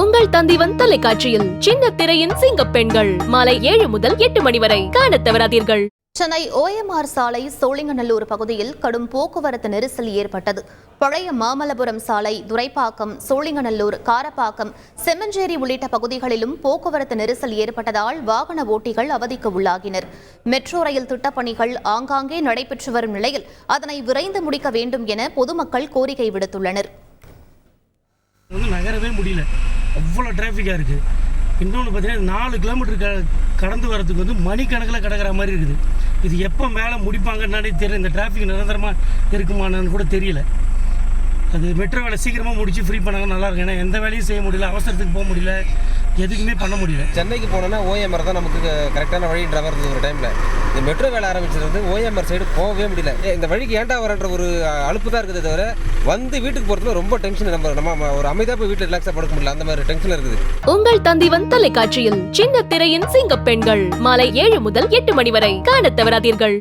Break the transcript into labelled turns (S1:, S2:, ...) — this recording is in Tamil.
S1: உங்கள் தந்திவன் தொலைக்காட்சியில் சின்ன திரையின் சிங்க பெண்கள். மாலை ஏழு முதல் எட்டு மணி வரை காணத் தவறாதீர்கள்.
S2: சென்னை ஓஎம்ஆர் சாலை சோழிங்கநல்லூர் பகுதியில் கடும் போக்குவரத்து நெரிசல் ஏற்பட்டது. பழைய மாமல்லபுரம் சாலை துரைப்பாக்கம் சோழிங்கநல்லூர் காரப்பாக்கம் செம்மஞ்சேரி உள்ளிட்ட பகுதிகளிலும் போக்குவரத்து நெரிசல் ஏற்பட்டதால் வாகன ஓட்டிகள் அவதிக்கு உள்ளாகினர். மெட்ரோ ரயில் திட்டப்பணிகள் ஆங்காங்கே நடைபெற்று வரும் நிலையில் அதனை விரைந்து முடிக்க வேண்டும் என பொதுமக்கள் கோரிக்கை விடுத்துள்ளனர்.
S3: வந்து நகரவே முடியல. அவ்வளோ டிராஃபிக்காக இருக்குது இன்னொன்று பார்த்தீங்கன்னா நாலு கிலோமீட்டர் க கடந்து வரதுக்கு வந்து மணிக்கணக்கில் கிடக்கிற மாதிரி இருக்குது. இது எப்போ மேலே முடிப்பாங்கன்னாலே தெரியல. இந்த டிராஃபிக் நிரந்தரமாக இருக்குமானு கூட தெரியல. அது மெட்ரோ வேலை சீக்கிரமாக முடிச்சு ஃப்ரீ பண்ணாங்க நல்லா இருக்கும். ஏன்னா எந்த வேலையும் செய்ய முடியல அவசரத்துக்கு போக முடியல எதுக்குமே பண்ண முடியல.
S4: சென்னைக்கு போனோன்னா ஓஎம்ஆர் தான் நமக்கு கரெக்டான வழின்ற இருந்தது ஒரு டைமில் இந்த மெட்ரோ வேலை ஆரம்பிச்சது வந்து ஓஎம்ஆர் சைடு போகவே முடியல. இந்த வழிக்கு ஏன்டா வரன்ற ஒரு அழுப்பு அலுப்பு தான் இருக்குது தவிர வந்து வீட்டுக்கு போகிறதுல ரொம்ப டென்ஷன் நம்ம நம்ம ஒரு அமைதியாக போய் வீட்டில் ரிலாக்ஸாக படுக்க முடியல. அந்த மாதிரி டென்ஷன் இருக்குது.
S1: உங்கள் தந்திவன் தொலைக்காட்சியில் சின்ன திரையின் சிங்க பெண்கள் மாலை ஏழு முதல் எட்டு மணி வரை காண தவறாதீர்கள்.